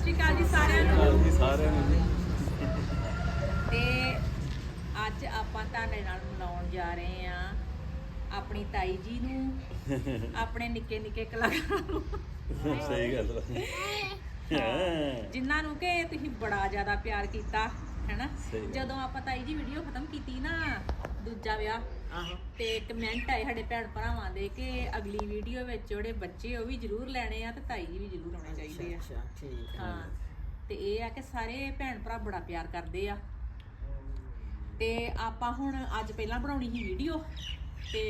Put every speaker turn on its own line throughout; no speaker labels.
ਸ਼੍ਰੀ ਅਕਾਲ ਜੀ ਸਾਰਿਆਂ ਨੂੰ।
ਜੀ ਸਾਰਿਆਂ ਨੂੰ। ਜੀ।
ਤੇ ਅੱਜ ਆਪਾਂ ਤੁਹਾਡੇ ਨਾਲ ਮਿਲਾਉਣ ਜਾ ਰਹੇ ਆ ਆਪਣੀ ਤਾਈ ਜੀ ਨੂੰ ਆਪਣੇ ਨਿੱਕੇ ਨਿੱਕੇ ਕਲਾਕਾਰਾਂ ਨੂੰ।
ਸਹੀ ਗੱਲ ਹੈ।
ਜਿਨ੍ਹਾਂ ਨੂੰ ਕਿ ਤੁਸੀਂ ਬੜਾ ਜ਼ਿਆਦਾ ਪਿਆਰ ਕੀਤਾ ਹੈਨਾ। ਜਦੋਂ ਆਪਾਂ ਤਾਈ ਜੀ ਵੀਡੀਓ ਖਤਮ ਕੀਤੀ ਨਾ ਦੂਜਾ ਵਿਆਹ
ਆਹੋ
ਤੇ ਕਮੈਂਟ ਆਏ ਸਾਡੇ ਭੈਣ ਭਰਾਵਾਂ ਦੇ ਕਿ ਅਗਲੀ ਵੀਡੀਓ ਵਿੱਚ ਜਿਹੜੇ ਬੱਚੇ ਉਹ ਵੀ ਜ਼ਰੂਰ ਲੈਣੇ ਆ ਤੇ ਤਾਈ ਜੀ ਵੀ ਜ਼ਰੂਰ ਆਉਣੇ ਚਾਹੀਦੇ ਆ।
ਅੱਛਾ ਠੀਕ ਆ।
ਹਾਂ ਤੇ ਇਹ ਆ ਕਿ ਸਾਰੇ ਭੈਣ ਭਰਾ ਬੜਾ ਪਿਆਰ ਕਰਦੇ ਆ। ਤੇ ਆਪਾਂ ਹੁਣ ਅੱਜ ਪਹਿਲਾਂ ਬਣਾਉਣੀ ਸੀ ਵੀਡੀਓ ਤੇ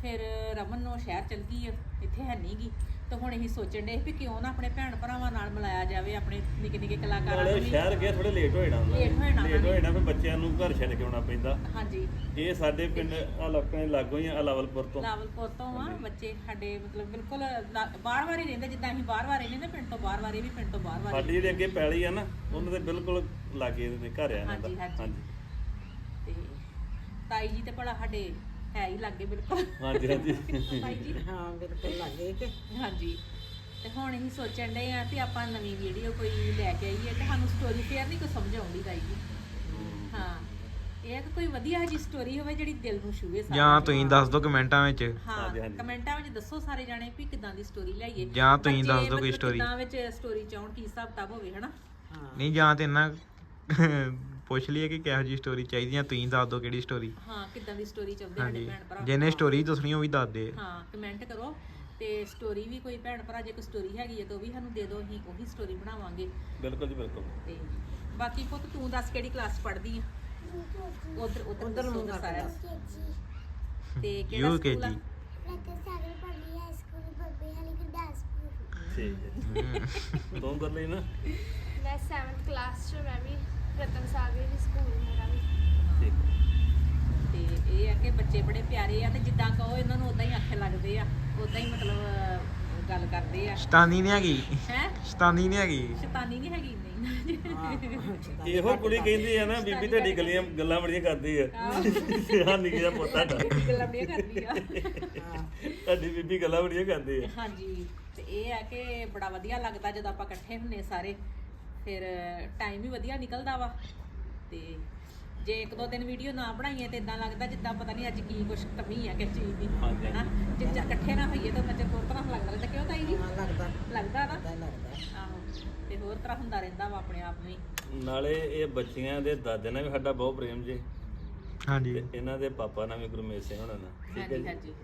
ਫਿਰ ਰਮਨ ਨੂੰ ਸ਼ਹਿਰ ਚਲ ਗਈ ਆ, ਇੱਥੇ ਹੈ ਨੀ ਗੀ। ਤੇ ਹੁਣ ਅਸੀਂ ਸੋਚਣ ਦੇ ਵੀ ਕਿਉਂ ਨਾ ਆਪਣੇ ਭੈਣ ਭਰਾਵਾਂ ਨਾਲ ਮਿਲਾਇਆ ਜਾਵੇ ਆਪਣੇ ਨਿੱਕੇ ਨਿੱਕੇ ਕਲਾਕਾਰਾਂ
ਨਾਲੇ
ਨੂੰ ਵੀ।
ਸ਼ਹਿਰ ਗਏ ਥੋੜੇ ਲੇਟ ਹੋ ਜਾਣਾ
Late ਹੋ ਜਾਣਾ
ਲੇਟ ਹੋ ਜਾਣਾ ਫਿਰ ਬੱਚਿਆਂ ਨੂੰ ਘਰ ਛੱਡ ਕੇ ਆਉਣਾ ਪੈਂਦਾ।
ਹਾਂਜੀ।
ਇਹ ਸਾਡੇ ਪਿੰਡ ਆ ਆਪਣੇ ਲਾਗੋਂ ਹੀ ਆ ਲਾਵਲਪੁਰ ਤੋਂ।
ਲਾਵਲਪੁਰ ਤੋਂ ਆ ਬੱਚੇ ਸਾਡੇ ਮਤਲਬ ਬਿਲਕੁਲ ਲਾ- ਬਾਹਰ ਵਾਰੀ ਰਹਿੰਦੇ ਜਿੱਦਾਂ ਅਸੀਂ ਬਾਹਰ ਵਾਰੇ ਰਹਿੰਦੇ ਨਾ ਪਿੰਡ ਤੋਂ ਬਾਹਰ ਵਾਰੇ ਵੀ ਪਿੰਡ ਤੋਂ ਬਾਹਰ ਵਾਰੇ
ਸਾਡੀ ਜਿਹੜੀ ਅੱਗੇ ਪੈਲੀ ਆ ਨਾ ਉਹਨਾਂ ਦੇ ਬਿਲਕੁਲ ਲਾਗੇ ਦੇ ਘਰ ਆ ਇਹਨਾਂ
ਹਾਂਜੀ, ਹਾਂਜੀ। ਤੇ ਤਾਈ ਜੀ ਤੇ ਭਲਾ ਸਾਡੇ ਹੈ ਹੀ ਲੱਗੇ ਬਿਲਕੁਲ।
ਹਾਂਜੀ ਹਾਂਜੀ।
ਜੀ।
ਹਾਂ ਬਿਲਕੁਲ ਲੱਗੇ ਕਿ।
ਹਾਂਜੀ। ਤੇ ਹੁਣ ਅਸੀਂ ਸੋਚਣ ਡਏ ਆ ਵੀ ਆਪਾਂ ਨਵੀਂ ਵੀਡੀਓ ਕੋਈ ਲੈ ਕੇ ਆਈਏ ਤੇ ਸਾਨੂੰ ਸਟੋਰੀ ਫੇਅਰ ਨਹੀਂ ਕੋਈ ਸਮਝ ਆਉਂਦੀ ਤਾਈ ਜੀ। ਹਾਂ। ਇਹ ਆ ਕਿ ਕੋਈ ਵਧੀਆ ਜੀ ਸਟੋਰੀ ਹੋਵੇ ਜਿਹੜੀ ਦਿਲ ਨੂੰ ਛੂਹੇ ਸਾਰਿਆਂ
ਜਾਂ। ਤੁਸੀਂ ਦੱਸ ਦਿਓ ਕਮੈਂਟਾਂ ਵਿੱਚ।
ਹਾਂ
ਹਾਂਜੀ, ਹਾਂਜੀ।
ਕਮੈਂਟਾਂ ਵਿੱਚ ਦੱਸੋ ਸਾਰੇ ਜਾਣੇ ਵੀ ਕਿਦਾਂ ਦੀ ਸਟੋਰੀ ਲਿਆਈਏ।
ਜਾਂ ਤੁਸੀਂ
ਬੱਚੇ
ਦੱਸ ਦਿਓ ਕੋਈ
ਮਤਲਬ
story।
ਕਿੱਦਾਂ ਵਿੱਚ ਸਟੋਰੀ ਚਾਹਣ ਕੀ ਹਿਸਾਬ ਕਿਤਾਬ ਹੋਵੇ ਹਨਾ?
ਹਾਂ।
ਨਹੀਂ ਜਾਂ ਤੇ ਇਹਨਾਂ ਪੁੱਛ ਲਈਏ ਕਿ ਕਿਹੋ ਜੀ ਸਟੋਰੀ ਚਾਹੀਦੀ ਆ ਤੁਸੀਂ ਦੱਸ ਦਿਓ ਕਿਹੜੀ ਸਟੋਰੀ
ਹਾਂ ਕਿਦਾਂ ਦੀ ਸਟੋਰੀ ਚਾਹੁੰਦੇ ਸਾਡੇ
ਹਾਂਜੀ।
ਭੈਣ ਭਰਾ
ਜਿਹਨੇ ਸਟੋਰੀ ਦੱਸਣੀ ਉਹ ਵੀ ਦੱਸ ਦੇ।
ਹਾਂ ਕਮੈਂਟ ਕਰੋ। ਤੇ ਸਟੋਰੀ ਵੀ ਕੋਈ ਭੈਣ ਭਰਾ ਜੇ ਕੋਈ ਸਟੋਰੀ ਹੈਗੀ ਹੈ ਤਾਂ ਉਹ ਵੀ ਸਾਨੂੰ ਦੇ ਦਿਓ ਅਸੀਂ ਉਹੀ ਸਟੋਰੀ ਬਣਾਵਾਂਗੇ।
ਬਿਲਕੁਲ ਜੀ ਬਿਲਕੁਲ।
ਤੇ ਬਾਕੀ ਪੁੱਤ ਤੂੰ ਦੱਸ ਕਿਹੜੀ ਕਲਾਸ ਪੜ੍ਹਦੀ ਆ? ਉਧਰ ਉਧਰ
ਉੱਧਰ ਕਰ
ਸਾਰਾ। ਤੇ ਕਿਹੜਾ ਸਕੂਲ ਆ?
ਜੀ।
Ratan Sagar public high school Babbehali Gurdaspur.
ਠੀਕ ਹੈ ਤੂੰ ਕਰ ਲਈ ਨਾ।
ਮੈਂ 7th ਕਲਾਸ ਚ ਮੈਂ ਵੀ ਰਤਨ ਸਾਗਰ ਹੀ ਸਕੂਲ ਮੇਰਾ ਵੀ।
ਠੀਕ। ਹੈ।
ਤੇ ਇਹ ਆ ਕਿ ਬੱਚੇ ਬੜੇ ਪਿਆਰੇ ਆ ਤੇ ਜਿੱਦਾਂ ਕਹੋ ਇਹਨਾਂ ਨੂੰ ਉਦਾਂ ਹੀ ਆਖੇ ਲੱਗਦੇ ਆ ਉਦਾਂ ਹੀ ਮਤਲਬ ਅਹ, ਗੱਲ ਕਰਦੇ ਆ।
ਸ਼ਤਾਨੀ ਨਹੀਂ ਹੈਗੀ।
ਹੈ?
ਸ਼ਤਾਨੀ ਨਹੀਂ ਹੈਗੀ।
ਸ਼ੈਤਾਨੀ ਨਹੀਂ ਹੈਗੀ ਨਹੀਂ।
ਇਹੋ ਕੁੜੀ ਕਹਿੰਦੀ ਆ ਨਾ ਬੀਬੀ ਤੁਹਾਡੀ ਗੱਲਾਂ ਗੱਲਾਂ ਬੜੀਆਂ ਕਰਦੀ ਆ। ਹਾਂ ਨਿੱਕਿਆ ਪੋਤਾ ਦਾ
ਗੱਲਾਂ ਬੜੀਆਂ ਕਰਦੀ ਆ।
ਤੁਹਾਡੀ ਬੀਬੀ ਗੱਲਾਂ ਬੜੀਆਂ ਕਰਦੀ ਆ।
ਹਾਂਜੀ। ਤੇ ਇਹ ਆ ਕਿ ਬੜਾ ਵਧੀਆ ਲੱਗਦਾ ਜਦੋਂ ਆਪਾਂ ਇਕੱਠੇ ਹੁੰਨੇ ਸਾਰੇ। ਫਿਰ ਟਾਈਮ ਵੀ ਵਧੀਆ ਨਿਕਲਦਾ ਵਾ। ਤੇ ਜੇ ਇੱਕ ਦੋ ਦਿਨ ਵੀਡੀਓ ਨਾ ਬਣਾਈਏ ਤੇ ਇਦਾਂ ਲੱਗਦਾ ਜਿੱਦਾਂ ਪਤਾ ਨਹੀਂ ਅੱਜ ਕੀ ਕੁਝ ਕਮੀ ਆ ਕਿਸ ਚੀਜ਼ ਦੀ
ਹਾਂਜੀ,
ਹੈਨਾ? ਜੇ ਚ- ਇਕੱਠੇ ਨਾ ਹੋਈਏ ਤਾਂ ਨੱਚੇ ਹੋਰ ਤਰ੍ਹਾਂ ਲੱਗਦਾ ਰਹਿੰਦਾ ਕਿਉਂ ਤਾਈ ਜੀ?
ਹਾਂ ਲੱਗਦਾ।
ਲੱਗਦਾ ਨਾ?
ਲੱਗਦਾ ਲੱਗਦਾ।
ਆਹੋ ਤੇ ਹੋਰ ਤਰ੍ਹਾਂ ਹੁੰਦਾ ਰਹਿੰਦਾ ਵਾ ਆਪਣੇ ਆਪ ਨੂੰ ਹੀ
ਨਾਲੇ ਇਹ ਬੱਚੀਆਂ ਦੇ ਦਾਦੇ ਨਾਲ ਵੀ ਸਾਡਾ ਬਹੁਤ ਪ੍ਰੇਮ ਜੇ।
ਹਾਂਜੀ।
ਤੇ ਇਹਨਾਂ ਦੇ ਪਾਪਾ ਨਾਲ ਵੀ ਗੁਰਮੇਸ਼ ਸਿੰਘ ਹੋਣਾ ਨਾਲ ਠੀਕ ਹੈ
ਹਾਂਜੀ
ਜੀ?
ਹਾਂਜੀ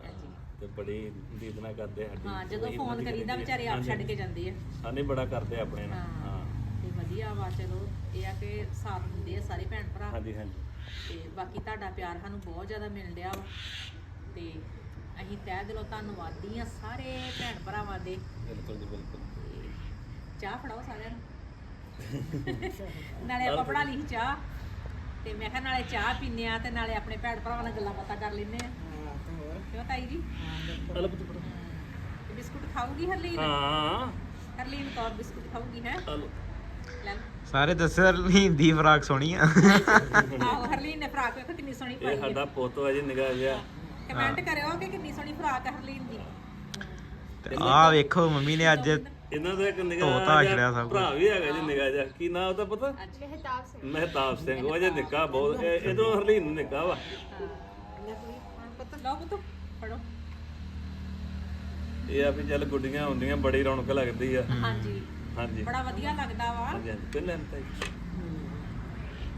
ਹਾਂਜੀ।
ਤੇ ਬੜੀ ਦੀਦਨਾ ਕਰਦੇ ਸਾਡੀ
ਹਾਂ ਜਦੋਂ ਫੋਨ
ਵਧੀਆ
ਕਰੀਦਾ ਵਿਚਾਰੇ। ਆਪ
ਹਾਂਜੀ,
ਛੱਡ ਕੇ ਜਾਂਦੇ ਆ।
ਹਾਂ ਨਹੀਂ ਬੜਾ ਕਰਦੇ ਆਪਣੇ ਨਾਲ।
ਹਾਂ। ਵਧੀਆ ਵਾ ਚਲੋ ਇਹ ਆ ਕਿ ਸਾਥ ਦਿੰਦੇ ਆ ਸਾਰੇ ਭੈਣ ਭਰਾ।
ਹਾਂਜੀ ਹਾਂਜੀ।
ਤੇ ਬਾਕੀ ਤੁਹਾਡਾ ਪਿਆਰ ਸਾਨੂੰ ਬਹੁਤ ਜ਼ਿਆਦਾ ਮਿਲ ਰਿਹਾ ਵਾ। ਤੇ ਅਸੀਂ ਤਹਿ ਦਿਲੋਂ ਧੰਨਵਾਦੀ ਆ ਸਾਰੇ ਭੈਣ ਭਰਾਵਾਂ ਦੇ।
ਬਿਲਕੁਲ ਜੀ ਬਿਲਕੁਲ।
ਤੇ ਚਾਹ ਫੜਾਓ ਸਾਰਿਆਂ ਨੂੰ। ਨਾਲੇ ਆਪਾਂ ਬਣਾ ਲਈ ਚਾਹ। ਤੇ ਮੈਂ ਕਿਹਾ ਨਾਲੇ ਚਾਹ ਪੀਨੇ ਆ ਤੇ ਨਾਲੇ ਆਪਣੇ ਭੈਣ ਭਰਾਵਾਂ ਨਾਲ ਗੱਲਾਂ ਬਾਤਾਂ ਕਰ ਲੈਨੇ ਆ
ਹਾਂ। ਤੇ ਹੋਰ
ਕਿਉਂ ਤਾਈ ਜੀ?
ਹਾਂ ਬਿਲਕੁਲ
ਬਿਸਕੁਟ ਖਾਊਗੀ ਹਰਲੀਨ?
ਹਾਂ।
ਹਰਲੀਨ ਕੌਰ ਬਿਸਕੁਟ ਖਾਊਗੀ ਹੈ?
ਹਲੋ।
ਲੈ ਲਓ।
ਸਾਰੇ ਦੱਸਿਆ ਹਿੰਦੀ ਫਰਾਕ ਸੋਹਣੀ ਆ।
ਆਹੋ ਹਰਲੀਨ ਨੇ ਫਰਾਕ ਵੇਖੋ ਕਿੰਨੀ ਸੋਹਣੀ ਪਾਈ ਹੈ
ਸਾਡਾ ਪੁੱਤ ਹੈ ਜੀ ਨਿਗਾਹ ਜਿਹਾ।
ਕਮੈਂਟ ਕਰਿਓ ਕਿ ਕਿੰਨੀ ਸੋਹਣੀ ਫਰਾਕ ਹੈ ਹਰਲੀਨ ਦੀ।
ਤੇ ਆਹ ਵੇਖੋ ਮੰਮੀ ਨੇ ਅੱਜ
ਇਹਨਾਂ ਦਾ ਇੱਕ ਨਿਗਾਹ
ਧੋਤਾ
ਜਿਹਾ
ਛੜਿਆ ਸਭ
ਭਰਾ ਵੀ ਹੈਗਾ ਜੀ ਨਿਗਾਹ ਜਿਹਾ। ਕੀ ਨਾਂ ਉਹਦਾ ਪਤਾ?
ਮਹਿਤਾਬ ਸਿੰਘ।
ਮਹਿਤਾਬ ਸਿੰਘ ਉਹ ਜੇ ਨਿੱਕਾ ਬਹੁਤ ਇਹ- ਇਹਦੋਂ ਹਰਲੀਨ ਨੂੰ ਨਿੱਕਾ ਵਾ।
ਪਤਾ
ਲਓ ਪੁੱਤ ਫੜੋ।
ਇਹ ਆ ਵੀ ਚੱਲ ਗੁੱਡੀਆਂ ਹੁੰਦੀਆਂ ਬੜੀ ਰੌਣਕ ਲੱਗਦੀ ਆ।
ਹਾਂਜੀ।
ਹਾਂਜੀ।
ਬੜਾ ਵਧੀਆ ਲੱਗਦਾ ਵਾ।
ਹਾਂਜੀ ਹਾਂਜੀ ਪਹਿਲਾਂ ਤਾਂ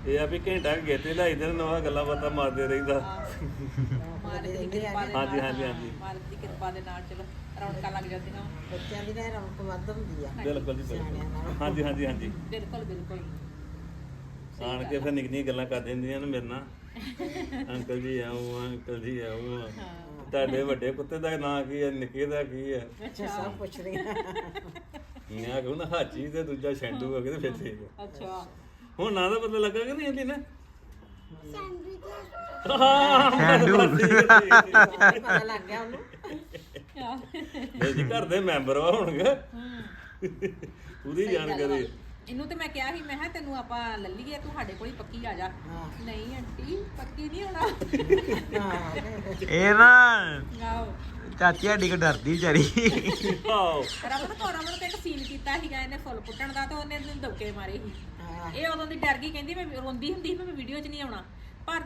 ਇਹ ਆ ਵੀ ਘੰਟਾ ਕੁ ਗੇਤੇ ਲਾਈ ਦੇ ਨਵਾਂ ਗੱਲਾਂ ਬਾਤਾਂ ਮਾਰਦੇ ਰਹਿੰਦਾ।
ਮਾਲਕ ਦੀ ਕਿਰਪਾ ਦੇ
ਹਾਂਜੀ,
ਨਾਲ,
ਹਾਂਜੀ, ਹਾਂਜੀ।
ਮਾਲਕ ਦੀ ਕਿਰਪਾ ਦੇ ਨਾਲ ਚਲੋ ਰੌਣਕਾਂ ਲੱਗ ਜਾਂਦੀਆਂ।
ਬੱਚਿਆਂ ਦੀ ਨਾ ਰੌਣਕ ਵੱਧ ਹੁੰਦੀ ਆ।
ਬਿਲਕੁਲ ਜੀ ਬਿਲਕੁਲ। ਹਾਂਜੀ ਹਾਂਜੀ ਹਾਂਜੀ।
ਬਿਲਕੁਲ ਬਿਲਕੁਲ।
ਆਣ ਕੇ ਫਿਰ ਨਿੱਕੀਆਂ ਗੱਲਾਂ ਕਰ ਦਿੰਦੀਆਂ ਨੇ ਮੇਰੇ ਨਾਲ। ਅੰਕਲ ਜੀ ਆਉਂ ਅੰਕਲ ਜੀ ਆਉਂ ਤੁਹਾਡੇ ਵੱਡੇ ਕੁੱਤੇ ਦਾ ਨਾਂ ਕੀ ਹੈ ਨਿੱਕੇ ਦਾ ਕੀ ਹੈ?
ਅੱਛਾ ਸਭ ਪੁੱਛ ਰਹੀਆਂ
ਮੈਂ ਕਹੂੰ ਨਾ ਹਾਚੀ ਤੇ ਦੂਜਾ ਸ਼ੈਂਡੂ ਹੋ ਕੇ ਤੇ ਫਿਰ ਠੀਕ
ਅੱਛਾ।
ਹੁਣ ਨਾਂ ਦਾ ਪਤਾ ਲੱਗਾ ਕਿ ਨਹੀਂ ਇਹਦੀ ਨਾ?
ਸੈਂਡਵਿਚ।
ਪਤਾ ਲੱਗ ਗਿਆ ਉਹਨੂੰ।
ਇਹ ਜੀ ਘਰ ਦੇ ਮੈਂਬਰ ਵਾ ਹੋਣਗੇ ਪੂਰੀ ਜਾਣਕਾਰੀ।
ਇਹਨੂੰ ਤੇ ਮੈਂ ਕਿਹਾ ਸੀ ਮੈਂ ਕਿਹਾ ਤੈਨੂੰ ਆਪਾਂ ਲੱਲੀਏ ਤੂੰ ਸਾਡੇ ਕੋਲ ਹੀ ਪੱਕੀ ਆ ਜਾ। ਨਹੀਂ ਆਂਟੀ ਪੱਕੀ ਨਹੀਂ ਹੋਣਾ।
ਹਾਂ।
ਇਹ ਨਾ
ਆਓ
ਚਾਚੀ ਸਾਡੀ ਕੋ ਡਰਦੀ ਵਿਚਾਰੀ?
ਆਓ
ਰਮਨ ਕੋ ਰਮਨ ਤੇ ਇੱਕ ਸੀਨ ਕੀਤਾ ਸੀਗਾ ਇਹਨੇ ਫੁੱਲ ਪੁੱਟਣ ਦਾ ਤੇ ਉਹਨੇ ਇਹਨੂੰ ਦਬਕੇ ਮਾਰੇ ਸੀ।
ਹਾਂ।
ਇਹ ਉਦੋਂ ਦੀ ਡਰ ਗਈ ਕਹਿੰਦੀ ਮੈਂ ਰੋਂਦੀ ਹੁੰਦੀ ਸੀ ਵੀ ਮੈਂ ਵੀਡੀਓ 'ਚ ਨਹੀਂ ਆਉਣਾ। ਪਰ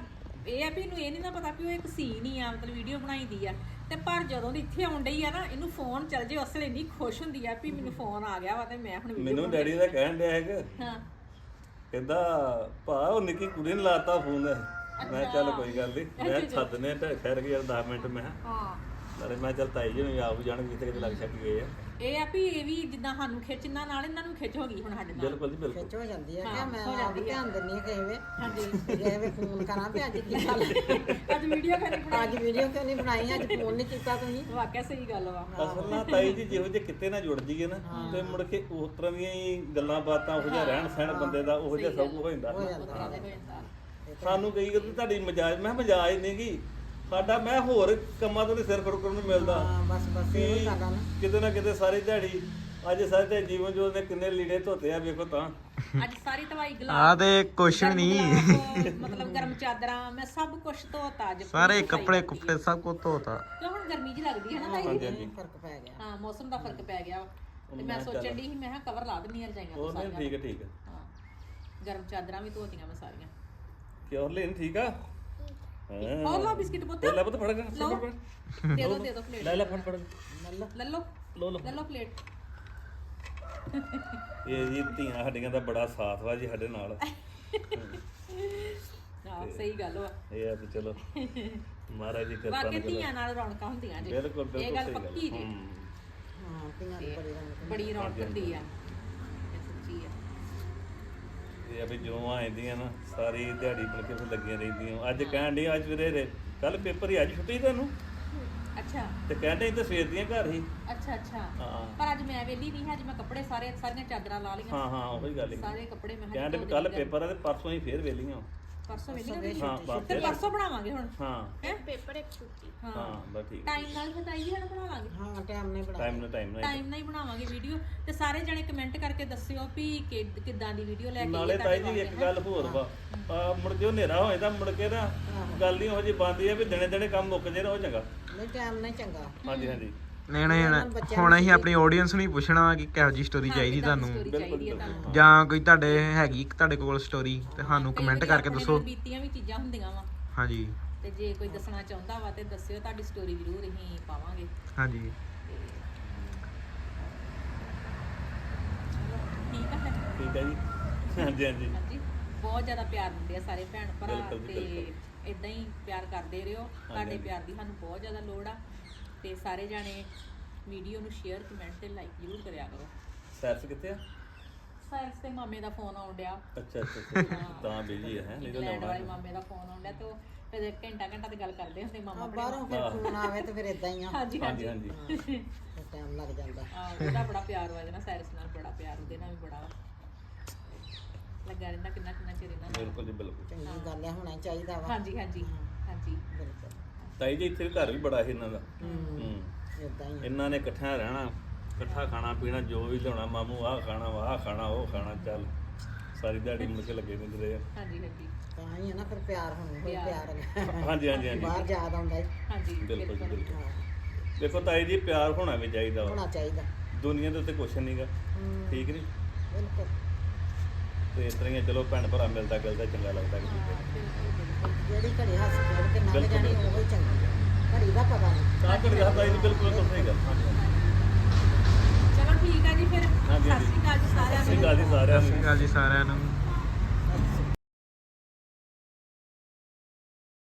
ਇਹ ਆ ਵੀ ਇਹਨੂੰ ਇਹ ਨਹੀਂ ਨਾ ਪਤਾ ਵੀ ਉਹ ਇੱਕ ਸੀਨ ਹੀ ਆ ਮਤਲਬ ਵੀਡੀਓ ਬਣਾਈਦੀ ਆ। ਤੇ ਪਰ ਜਦੋਂ ਦੀ ਇੱਥੇ ਆਉਣ ਡਈ ਆ ਨਾ ਇਹਨੂੰ ਫੋਨ ਚੱਲ ਜੇ ਉਸ ਵੇਲੇ ਇੰਨੀ ਖੁਸ਼ ਹੁੰਦੀ ਆ ਵੀ ਮੈਨੂੰ ਫੋਨ ਆ ਗਿਆ ਵਾ ਤੇ ਮੈਂ ਹੁਣ ਵੀਡੀਓ
ਮੈਨੂੰ ਡੈਡੀ ਦਾ ਕਹਿਣ ਡਿਆ ਹੈਗਾ।
ਹਾਂ।
ਕਹਿੰਦਾ ਭਾ ਉਹ ਨਿੱਕੀ ਕੁੜੀ ਨੇ ਲਾਤਾ ਫੋਨ ਮੈਂ ਕਿਹਾ ਚੱਲ ਕੋਈ ਗੱਲ ਨਹੀਂ ਮੈਂ ਛੱਡਨੇ ਤੇ ਠਹਿਰ ਗਿਆ 10 ਮਿੰਟ ਮੈਂ।
ਹਾਂ।
ਨਾਲੇ ਮੈਂ ਚੱਲ ਤਾਈ ਜੀ ਨੂੰ ਆਪ ਜਾਣ ਕਿਤੇ ਕਿਤੇ ਲੱਗ ਛੱਡ ਗਏ ਆ।
ਇਹ ਆ ਵੀ ਇਹ ਵੀ ਜਿੱਦਾਂ ਸਾਨੂੰ ਖਿੱਚ ਇਹਨਾਂ ਨਾਲ ਇਹਨਾਂ ਨੂੰ ਖਿੱਚ ਹੋ ਗਈ ਹੁਣ ਸਾਡੇ ਨਾਲ।
ਬਿਲਕੁਲ ਜੀ ਬਿਲਕੁਲ।
ਖਿੱਚ ਹੋ ਜਾਂਦੀ ਹੈ ਕਿ
ਹਾਂ,
ਮੈਂ
ਹੋ
ਆਪ
ਜਾਂਦੀ ਹੈ।
ਧਿਆਨ ਦਿੰਨੀ ਹਾਂ ਕਿਸੇ ਵੇ।
ਹਾਂਜੀ।
ਕਿਸੇ ਵੇ ਫੋਨ ਕਰਾਂ ਵੀ ਅੱਜ ਕੀ ਗੱਲ
ਅੱਜ ਵੀਡੀਓ ਕਰੀ
ਅੱਜ ਵੀਡੀਓ ਕਿਉਂ ਨਹੀਂ ਬਣਾਈ? ਅੱਜ ਫੋਨ ਨਹੀਂ ਕੀਤਾ ਤੁਸੀਂ।
ਵਾਕਿਆ ਸਹੀ ਗੱਲ ਵਾ।
ਅਸਲ ਨਾਲ ਤਾਈ ਜੀ ਜਿਹੋ ਜਿਹੇ ਕਿਤੇ ਨਾਲ ਜੁੜ ਜੀਏ ਨਾ ਤੇ ਮੁੜ ਕੇ ਉਸ ਤਰ੍ਹਾਂ ਦੀਆਂ ਹੀ ਗੱਲਾਂ ਬਾਤਾਂ ਉਹ ਜਿਹਾ ਰਹਿਣ ਸਹਿਣ ਬੰਦੇ ਦਾ ਉਹ ਜਿਹਾ ਸਭ ਕੁਝ ਹੋ ਜਾਂਦਾ।
ਹੋ ਜਾਂਦਾ।
ਸਾਨੂੰ ਕਹੀ ਕਿ ਤੁਹਾਡੀ ਮਜਾਜ ਮੈਂ ਕਿਹਾ ਮਜਾਜ ਨਹੀਂ ਗੀ। ਸਾਡਾ ਮੈਂ ਹੋਰ ਕੰਮਾਂ ਤੋਂ ਨਹੀਂ ਸਿਰ ਖੜਕਣ ਨੂੰ ਮਿਲਦਾ।
ਹਾਂ ਬਸ ਬਸ ਇਹ
ਵੀ
ਗੱਲ ਆ ਨਾ।
ਕਿਤੇ ਨਾ ਕਿਤੇ ਸਾਰੀ ਦਿਹਾੜੀ ਅੱਜ ਸਾਰੇ ਤੇ ਜੀਵਨ ਜੋਤ ਨੇ ਕਿੰਨੇ ਲੀੜੇ ਧੋਤੇ ਆ ਵੇਖੋ ਤਾਂ।
ਅੱਜ ਸਾਰੀ ਦਵਾਈ
ਆ
ਗਲਾ
ਤੇ ਕੁਛ
ਗਰਮ
ਨਹੀਂ
ਮਤਲਬ ਗਰਮ ਚਾਦਰਾਂ ਮੈਂ ਸਭ ਕੁਝ ਧੋਤਾ ਅੱਜ
ਸਾਰੇ ਕੱਪੜੇ ਕੁੱਪੜੇ ਸਭ ਕੁਝ ਧੋਤਾ।
ਆ। ਕਿਉਂ ਹੁਣ ਗਰਮੀ ਜੀ ਲੱਗਦੀ ਹੈ ਨਾ ਤਾਈ?
ਹਾਂਜੀ। ਹਾਂਜੀ
ਫ਼ਰਕ ਪੈ ਗਿਆ।
ਹਾਂ ਮੌਸਮ ਦਾ ਫ਼ਰਕ ਪੈ ਗਿਆ। ਵਾ। ਤੇ ਮੈਂ ਸੋਚਣ ਦੀ ਸੀ ਮੈਂ ਕਿਹਾ ਕਵਰ ਲਾ ਦਿੰਨੀ ਆ ਰਜਾਈਆਂ ਤੋਂ
ਉਹ ਨਹੀਂ
ਸਾਰੀਆਂ।
ਠੀਕ ਹੈ ਠੀਕ ਹੈ।
ਹਾਂ ਗਰਮ ਚਾਦਰਾਂ ਵੀ ਧੋਤੀਆਂ ਮੈਂ ਸਾਰੀਆਂ।
ਕਿਉਂ ਲੈਣ ਠੀਕ ਆ?
ਹੋਰ ਲਓ ਬਿਸਕਿਟ ਪੁੱਤ।
ਲੈ ਲੈ ਪੁੱਤ ਫੜ ਕੇ
ਲਓ। ਦੇ ਦੋ ਦੇ ਦੋ ਪਲੇਟ
ਲੈ ਲੈ ਫੜ ਫੜ।
ਲੈ ਲਓ।
ਲੋ ਲੋ
ਲੈ ਲਓ ਪਲੇਟ
ਇਹ ਜੀ ਧੀਆਂ ਸਾਡੀਆਂ ਦਾ ਬੜਾ ਸਾਥ ਵਾ ਜੀ ਸਾਡੇ ਨਾਲ।
ਹਾਂ ਸਹੀ ਗੱਲ ਵਾ।
ਇਹ ਆ ਵੀ ਚਲੋ ਮਹਾਰਾਜ ਜੀ ਕਿਰਪਾ
ਵਾਕਿਆ
ਨਾਲ
ਧੀਆਂ ਨਾਲ ਰੌਣਕਾਂ ਹੁੰਦੀਆਂ ਜੀ।
ਬਿਲਕੁਲ ਬਿਲਕੁਲ
ਇਹ ਗੱਲ
ਸਹੀ
ਪੱਕੀ ਜੀ।
ਹੂੰ।
ਹਾਂ ਧੀਆਂ ਦੀ ਬੜੀ ਰੌਣਕ
ਬੜੀ ਰੌਣਕ ਹੁੰਦੀ ਆ। ਇਹ ਆ
ਵੀ ਜੋ ਆਉਂਦੀਆਂ ਨਾ ਸਾਰੀ ਦਿਹਾੜੀ ਮਿਲ ਕੇ ਫਿਰ ਲੱਗੀਆਂ ਰਹਿੰਦੀਆਂ। ਅੱਜ ਕਹਿਣ ਡਈ ਅੱਜ ਵੀਰੇ ਕੱਲ ਪੇਪਰ ਹੀ ਅੱਜ ਛੁੱਟੀ ਤੁਹਾਨੂੰ?
ਅੱਛਾ।
ਤੇ ਕਹਿੰਦੇ ਸੀ ਤੇ ਸਵੇਰ ਦੀਆਂ ਘਰ ਹੀ।
ਅੱਛਾ ਅੱਛਾ।
ਹਾਂ।
ਪਰ ਅੱਜ ਮੈਂ ਵੇਲੀ ਨਹੀਂ ਅੱਜ ਮੈਂ ਕੱਪੜੇ ਸਾਰੇ ਸਾਰੀਆਂ ਚਾਦਰਾਂ ਲਾ ਲਈਆਂ।
ਹਾਂ ਹਾਂ ਉਹੀ ਗੱਲ ਹੀ।
ਸਾਰੇ ਕੱਪੜੇ ਮੈਂ ਕਿਹਾ
ਕਹਿੰਦੇ ਕੱਲ ਪੇਪਰ ਆ ਤੇ ਪਰਸੋਂ ਹੀ ਫੇਰ ਵੇਲੀਆਂ
ਪਰਸੋਂ ਵੇਲੀ
ਹਾਂ ਬਸ
ਤੇ ਪਰਸੋਂ ਬਣਾਵਾਂਗੇ ਹੁਣ।
ਹਾਂ।
ਹੈ?
ਪੇਪਰ ਇੱਕ ਛੁੱਟੀ।
ਹਾਂ।
ਹਾਂ ਬਸ ਠੀਕ।
ਟਾਈਮ ਨਾਲ ਹਟਾਈ ਵੀ ਹਣ ਬਣਾ ਲਾਂਗੇ
ਹਾਂ ਟਾਈਮ ਨਹੀਂ ਬੜਾ
ਟਾਈਮ ਨਾਲ ਟਾਈਮ ਨਾਲ
ਟਾਈਮ ਨਾਲ ਹੀ ਬਣਾਵਾਂਗੇ ਵੀਡੀਓ। ਤੇ ਸਾਰੇ ਜਣੇ ਕਮੈਂਟ ਕਰਕੇ ਦੱਸਿਓ ਵੀ ਕਿ- ਕਿੱਦਾਂ ਦੀ ਵੀਡੀਓ ਲੈ ਕੇ
ਨਾਲੇ
ਆਈਏ
ਤਾਈ
ਤੁਹਾਡੇ
ਜੀ ਇੱਕ
ਵਾਸਤੇ,
ਗੱਲ ਹੋਰ ਵਾ। ਆ ਮੁੜ ਕੇ ਹਨੇਰਾ ਹੋ ਜਾਂਦਾ ਮੁੜ ਕੇ ਨਾ ਗੱਲ ਹੀ ਹੋ ਜੀ ਬੰਦੀ ਆ ਵੀ ਦਿਨੇ ਦਿਨੇ ਕੰਮ ਮੁੱਕ ਜੇ ਨਾ ਉਹ ਚੰਗਾ।
ਨਹੀਂ ਟਾਈਮ ਨਹੀਂ ਚੰਗਾ।
ਹਾਂਜੀ ਹਾਂਜੀ।
ਨਹੀਂ ਨਹੀਂ ਹੁਣ ਅਸੀਂ ਆਪਣੀ ਆਡੀਅੰਸ ਨੂੰ ਹੀ ਪੁੱਛਣਾ ਵਾ ਕਿ ਕਿਹੋ ਜੀ ਸਟੋਰੀ ਚਾਹੀਦੀ ਤੁਹਾਨੂੰ।
story ਚਾਹੀਦੀ ਹੈ ਤੁਹਾਨੂੰ।
ਜਾਂ ਕੋਈ ਤੁਹਾਡੇ ਹੈਗੀ ਤੁਹਾਡੇ ਕੋਲ ਸਟੋਰੀ ਤੇ ਸਾਨੂੰ ਕਮੈਂਟ ਕਰਕੇ ਦੱਸੋ।
ਨਾਲ ਬੀਤੀਆਂ ਵੀ ਚੀਜ਼ਾਂ ਹੁੰਦੀਆਂ ਵਾ।
ਹਾਂਜੀ।
ਤੇ ਜੇ ਕੋਈ ਦੱਸਣਾ ਚਾਹੁੰਦਾ ਵਾ ਤੇ ਦੱਸਿਓ ਤੁਹਾਡੀ ਸਟੋਰੀ ਜ਼ਰੂਰ ਅਸੀਂ ਪਾਵਾਂਗੇ।
ਹਾਂਜੀ।
ਠੀਕ ਆ ਫਿਰ?
ਠੀਕ ਹੈ ਜੀ। ਹਾਂਜੀ ਹਾਂਜੀ।
ਹਾਂਜੀ। ਬਹੁਤ ਜ਼ਿਆਦਾ ਪਿਆਰ ਦਿੰਦੇ ਆ ਸਾਰੇ ਭੈਣ ਭਰਾ
ਬਿਲਕੁਲ ਜੀ,
ਤੇ
ਬਿਲਕੁਲ।
ਇਦਾਂ ਹੀ ਪਿਆਰ ਕਰਦੇ ਰਹੋ। ਤੁਹਾਡੇ। ਪਿਆਰ ਦੀ ਸਾਨੂੰ ਬਹੁਤ ਜ਼ਿਆਦਾ ਲੋੜ ਆ। ਤੇ ਸਾਰੇ ਜਾਣੇ ਵੀਡੀਓ ਨੂੰ ਸ਼ੇਅਰ ਕਮੈਂਟ ਤੇ ਲਾਈਕ ਜ਼ਰੂਰ ਕਰਿਆ ਕਰੋ।
ਸੈਰਸ ਕਿੱਥੇ ਆ?
ਸਾਇੰਸ ਤੇ ਮਾਮੇ ਦਾ ਫੋਨ ਆਉਣ ਡਿਆ।
ਅੱਛਾ ਅੱਛਾ ਅੱਛਾ। ਤਾਂ ਬਿਜ਼ੀ ਹੈ ਨਹੀਂ ਤਾਂ
ਇੰਗਲੈਂਡ ਵਾਲੇ ਮਾਮੇ ਦਾ ਫੋਨ ਆਉਣ ਡਿਆ ਤੇ ਉਹ ਫਿਰ ਘੰਟਾ ਘੰਟਾ ਤੇ ਗੱਲ ਕਰਦੇ ਹੁੰਦੇ ਮਾਮਾ ਆਪਣੇ
ਬਾਹਰੋਂ ਫਿਰ ਫੋਨ ਆਵੇ ਤੇ ਫਿਰ ਇਦਾਂ ਹੀ ਆ।
ਹਾਂਜੀ
ਹਾਂਜੀ।
ਹਾਂਜੀ
ਹਾਂਜੀ।
ਟਾਈਮ ਲੱਗ ਜਾਂਦਾ।
ਆਹ, ਉਹਦਾ ਬੜਾ ਪਿਆਰ ਵਾ ਨਾਲ ਸਾਇਰਸ ਨਾਲ ਬੜਾ ਪਿਆਰ ਉਹਦੇ ਨਾਲ ਵੀ ਬੜਾ ਵਾ। ਲੱਗਾ ਰਹਿੰਦਾ ਕਿੰਨਾ ਕਿੰਨਾ ਚਿਰ ਇਹਨਾਂ ਨਾਲ
ਬਿਲਕੁਲ ਜੀ ਬਿਲਕੁਲ।
ਚੰਗੀ ਗੱਲ ਹੈ ਹੋਣਾ ਚਾਹੀਦਾ ਵਾ।
ਹਾਂਜੀ ਹਾਂਜੀ ਹਾਂਜੀ।
ਬਿਲਕੁਲ।
ਤਾਈ ਜੀ ਇੱਥੇ ਵੀ ਘਰ ਵੀ ਬੜਾ ਸੀ ਇਹਨਾਂ ਦਾ। ਹੂੰ।
ਇਦਾਂ ਹੀ ਆ।
ਇਹਨਾਂ ਨੇ ਇਕੱਠਿਆਂ ਰਹਿਣਾ ਇਕੱਠਾ ਖਾਣਾ ਪੀਣਾ ਜੋ ਵੀ ਲਿਆਉਣਾ ਮਾਮੂ ਆਹ ਖਾਣਾ ਵਾ ਆਹ ਖਾਣਾ ਉਹ ਖਾਣਾ ਚੱਲ। ਸਾਰੀ ਦਿਹਾੜੀ ਮੁੜ ਕੇ ਲੱਗੇ ਰਹਿੰਦੇ ਰਹੇ ਆ।
ਹਾਂਜੀ ਹਾਂਜੀ।
ਤਾਂ ਹੀ ਹੈ ਨਾ ਫਿਰ ਪਿਆਰ ਹੁਣ ਹੋਰ
ਪਿਆਰ।
ਹਾਂਜੀ ਹਾਂਜੀ ਹਾਂਜੀ।
ਬਾਹਰ ਯਾਦ ਆਉਂਦਾ ਹੈ।
ਹਾਂਜੀ
ਬਿਲਕੁਲ ਜੀ ਬਿਲਕੁਲ।
ਹਾਂ,
ਦੇਖੋ ਤਾਈ ਜੀ ਪਿਆਰ ਹੋਣਾ ਵੀ ਚਾਹੀਦਾ ਵਾ।
ਹੋਣਾ ਚਾਹੀਦਾ।
ਦੁਨੀਆ ਦੇ ਉੱਤੇ ਕੁਛ ਨਹੀਂਗਾ
ਹੂੰ,
ਠੀਕ ਨਹੀਂ
ਬਿਲਕੁਲ।
ਤੇ ਇਸ ਤਰ੍ਹਾਂ ਹੀ ਆ, ਚਲੋ ਭੈਣ ਭਰਾ ਮਿਲਦਾ ਗਿਲਦਾ ਚੰਗਾ ਲੱਗਦਾ ਕਿ
ਜਿਹੜੀ ਘੜੀ ਹੱਸ ਖੇਡ ਕੇ ਲੰਘ
ਬਿਲਕੁਲ,
ਜਾਣੀ ਉਹ। ਘੜੀ ਦਾ ਪਤਾ ਨਹੀਂ।
ਬਿਲਕੁਲ ਤਾਂ ਸਹੀ ਗੱਲ। ਹਾਂਜੀ ਹਾਂਜੀ
ਚਲੋ ਠੀਕ ਆ ਜੀ ਫਿਰ। ਸਤਿ ਸ਼੍ਰੀ ਅਕਾਲ ਜੀ ਸਾਰਿਆਂ
ਸਤਿ ਸ਼੍ਰੀ
ਨੂੰ
ਅਕਾਲ ਜੀ ਸਾਰਿਆਂ
ਸਤਿ ਸ਼੍ਰੀ
ਨੂੰ
ਅਕਾਲ ਜੀ ਸਾਰਿਆਂ ਨੂੰ।